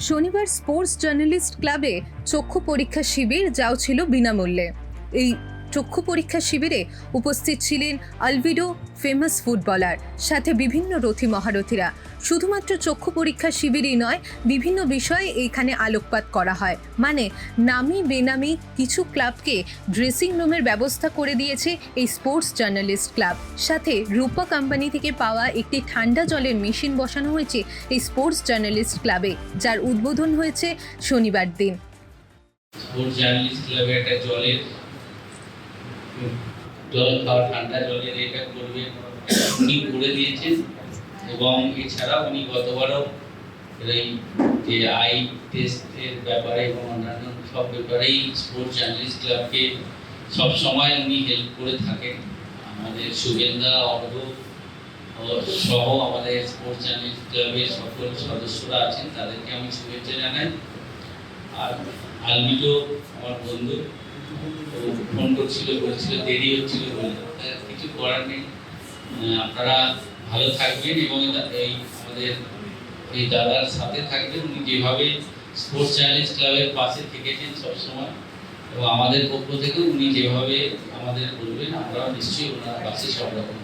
শনিবার sports journalist ক্লাবে চক্ষু পরীক্ষা শিবির যাও ছিল বিনামূল্যে। এই চক্ষু পরীক্ষা শিবিরে উপস্থিত ছিলেন আলভিডো ফেমাস ফুটবলার, সাথে বিভিন্ন রথী মহারথীরা। শুধুমাত্র চক্ষু পরীক্ষা শিবিরই নয়, বিভিন্ন বিষয়ে এইখানে আলোকপাত করা হয়। মানে নামি বেনামি কিছু ক্লাবকে ড্রেসিং রুমের ব্যবস্থা করে দিয়েছে এই স্পোর্টস জার্নালিস্ট ক্লাব। সাথে রূপা কোম্পানি থেকে পাওয়া একটি ঠান্ডা জলের মেশিন বসানো হয়েছে এই স্পোর্টস জার্নালিস্ট ক্লাবে, যার উদ্বোধন হয়েছে শনিবার দিন। স্পোর্টস জার্নালিস্ট ক্লাবে একটা জলের জল খাওয়া ঠান্ডা জলের এটা করবে, উনি করে দিয়েছেন। এবং এছাড়া উনি গতবারও এই যে আই টেস্টের ব্যাপারে এবং অন্যান্য সব ব্যাপারেই স্পোর্টস জার্নালিস্ট ক্লাবকে সব সময় উনি হেল্প করে থাকেন। আমাদের সুগেন্দা অর্ঘ সহ আমাদের স্পোর্টস জার্নালিস্ট ক্লাবের সকল সদস্যরা আছেন, তাদেরকে আমি শুভেচ্ছা জানাই। আর আলমিটো, আমার বন্ধু ফোন করছিল বলছিল, দেরি হচ্ছিল কিছু করার নেই। আপনারা ভালো থাকবেন এবং এই আমাদের এই দাদার সাথে থাকবেন। উনি যেভাবে স্পোর্টস জার্নালিস্ট ক্লাবের পাশে থেকেছেন সবসময়, এবং আমাদের পক্ষ থেকে উনি যেভাবে আমাদের বলবেন, আমরাও নিশ্চয়ই ওনার পাশে সব রকম